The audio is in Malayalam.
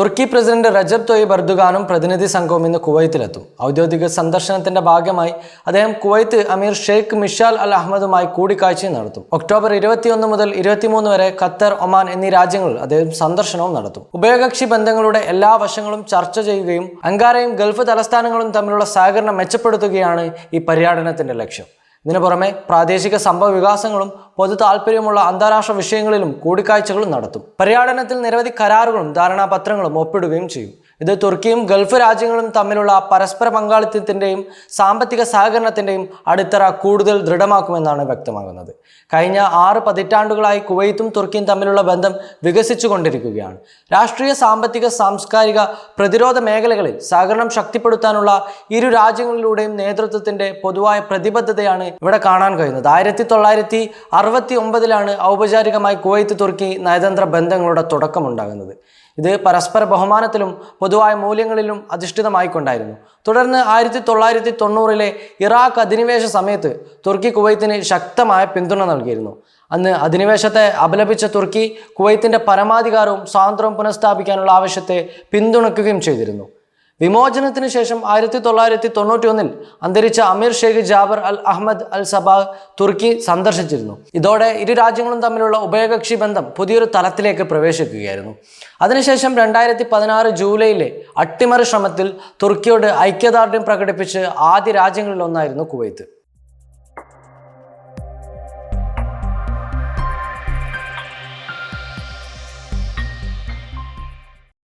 തുർക്കി പ്രസിഡന്റ് റജബ് തൊയ്ബ് അർദുഗാനും പ്രതിനിധി സംഘവും ഇന്ന് കുവൈത്തിലെത്തും. ഔദ്യോഗിക സന്ദർശനത്തിന്റെ ഭാഗമായി അദ്ദേഹം കുവൈത്ത് അമീർ ഷെയ്ഖ് മിഷാൽ അൽ അഹമ്മദുമായി കൂടിക്കാഴ്ചയും നടത്തും. ഒക്ടോബർ ഇരുപത്തിയൊന്ന് മുതൽ ഇരുപത്തിമൂന്ന് വരെ ഖത്തർ ഒമാൻ എന്നീ രാജ്യങ്ങളിൽ അദ്ദേഹം സന്ദർശനവും നടത്തും. ഉഭയകക്ഷി ബന്ധങ്ങളുടെ എല്ലാ വശങ്ങളും ചർച്ച ചെയ്യുകയും അങ്കാരയും ഗൾഫ് തലസ്ഥാനങ്ങളും തമ്മിലുള്ള സഹകരണം മെച്ചപ്പെടുത്തുകയാണ് ഈ പര്യടനത്തിന്റെ ലക്ഷ്യം. ഇതിനു പുറമെ പ്രാദേശിക സംഭവ വികാസങ്ങളും പൊതു താല്പര്യമുള്ള അന്താരാഷ്ട്ര വിഷയങ്ങളിലും കൂടിക്കാഴ്ചകളും നടത്തും. പര്യടനത്തിൽ നിരവധി കരാറുകളും ധാരണാപത്രങ്ങളും ഒപ്പിടുകയും ചെയ്യും. ഇത് തുർക്കിയും ഗൾഫ് രാജ്യങ്ങളും തമ്മിലുള്ള പരസ്പര പങ്കാളിത്തത്തിന്റെയും സാമ്പത്തിക സഹകരണത്തിന്റെയും അടിത്തറ കൂടുതൽ ദൃഢമാക്കുമെന്നാണ് വ്യക്തമാകുന്നത്. കഴിഞ്ഞ ആറ് പതിറ്റാണ്ടുകളായി കുവൈത്തും തുർക്കിയും തമ്മിലുള്ള ബന്ധം വികസിച്ചു കൊണ്ടിരിക്കുകയാണ് രാഷ്ട്രീയ സാമ്പത്തിക സാംസ്കാരിക പ്രതിരോധ മേഖലകളിൽ സഹകരണം ശക്തിപ്പെടുത്താനുള്ള ഇരു രാജ്യങ്ങളിലൂടെയും നേതൃത്വത്തിന്റെ പൊതുവായ പ്രതിബദ്ധതയാണ് ഇവിടെ കാണാൻ കഴിയുന്നത്. ആയിരത്തി തൊള്ളായിരത്തി അറുപത്തി ഒമ്പതിലാണ് ഔപചാരികമായി കുവൈത്ത് തുർക്കി നയതന്ത്ര ബന്ധങ്ങളുടെ തുടക്കമുണ്ടാകുന്നത്. ഇത് പരസ്പര ബഹുമാനത്തിലും പൊതുവായ മൂല്യങ്ങളിലും അധിഷ്ഠിതമായിക്കൊണ്ടായിരുന്നു. തുടർന്ന് ആയിരത്തി തൊള്ളായിരത്തി തൊണ്ണൂറിലെ ഇറാഖ് അധിനിവേശ സമയത്ത് തുർക്കി കുവൈത്തിന് ശക്തമായ പിന്തുണ നൽകിയിരുന്നു. അന്ന് അധിനിവേശത്തെ അപലപിച്ച തുർക്കി കുവൈത്തിന്റെ പരമാധികാരവും സ്വാതന്ത്ര്യവും പുനഃസ്ഥാപിക്കാനുള്ള ആവശ്യത്തെ പിന്തുണയ്ക്കുകയും ചെയ്തിരുന്നു. വിമോചനത്തിന് ശേഷം ആയിരത്തി തൊള്ളായിരത്തി തൊണ്ണൂറ്റി ഒന്നിൽ അന്തരിച്ച Amir Sheikh Jaber Al Ahmad Al Sabah തുർക്കി സന്ദർശിച്ചിരുന്നു. ഇതോടെ ഇരു രാജ്യങ്ങളും തമ്മിലുള്ള ഉഭയകക്ഷി ബന്ധം പുതിയൊരു തലത്തിലേക്ക് പ്രവേശിക്കുകയായിരുന്നു. അതിനുശേഷം രണ്ടായിരത്തി പതിനാറ് ജൂലൈയിലെ അട്ടിമറി ശ്രമത്തിൽ തുർക്കിയോട് ഐക്യദാർഢ്യം പ്രകടിപ്പിച്ച് ആദ്യ രാജ്യങ്ങളിലൊന്നായിരുന്നു കുവൈത്ത്.